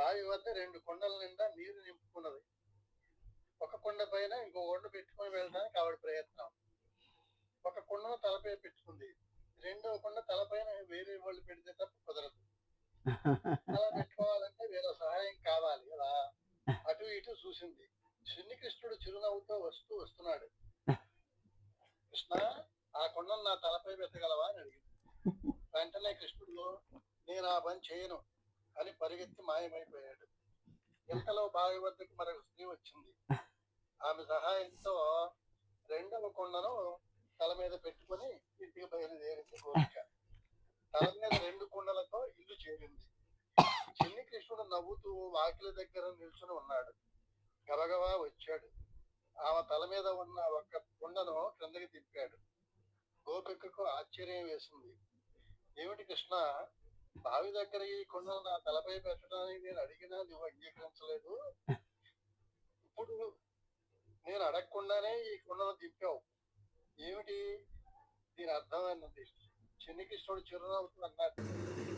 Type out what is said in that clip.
బావి వద్ద రెండు కొండల నిండా నీరు నింపుకున్నది. ఒక కొండ పైన ఇంకో కొండ పెట్టుకుని వెళ్ళడానికి ఆవిడ ప్రయత్నం. ఒక కొండను తలపై పెట్టుకుంది. రెండవ కొండ తలపైన వేరే వాళ్ళు పెడితే తప్ప కుదరదు. అలా పెట్టుకోవాలంటే వేరే సహాయం కావాలి అలా అటు ఇటు చూసింది. చిన్ని కృష్ణుడు చిరునవ్వుతో వస్తూ వస్తున్నాడు. కృష్ణ ఆ కొండను నా తలపై పెట్టగలవా అని అడిగింది. వెంటనే కృష్ణుడు నేను ఆ పని చేయను. అని పరిగెత్తి మాయమైపోయాడు. ఇంతలో బావి వద్దకు మరొక స్త్రీ వచ్చింది. ఆమె సహాయంతో రెండవ కొండను తల మీద పెట్టుకొని ఇంటికి బయలుదేరింది గోపిక. తల మీద రెండు కొండలతో ఇల్లు చేరింది. చిన్ని కృష్ణుడు నవ్వుతూ వాకిలి దగ్గర నిల్చుని ఉన్నాడు. గబగబా వచ్చాడు. ఆమె తల మీద ఉన్న ఒక కొండను క్రిందకి తిప్పాడు. గోపికకు ఆశ్చర్యం వేసింది. ఏమిటి కృష్ణ? బావి దగ్గర ఈ కొండ నా తలపై పెట్టడానికి నేను అడిగినా నువ్వు అంగీకరించలేదు. ఇప్పుడు నేను అడగకుండానే ఈ కొండను దింపావు. ఏమిటి? దీని అర్థం అన్నది చిన్నకిష్ణుడు చిరునవ్వుతూ అన్నాడు.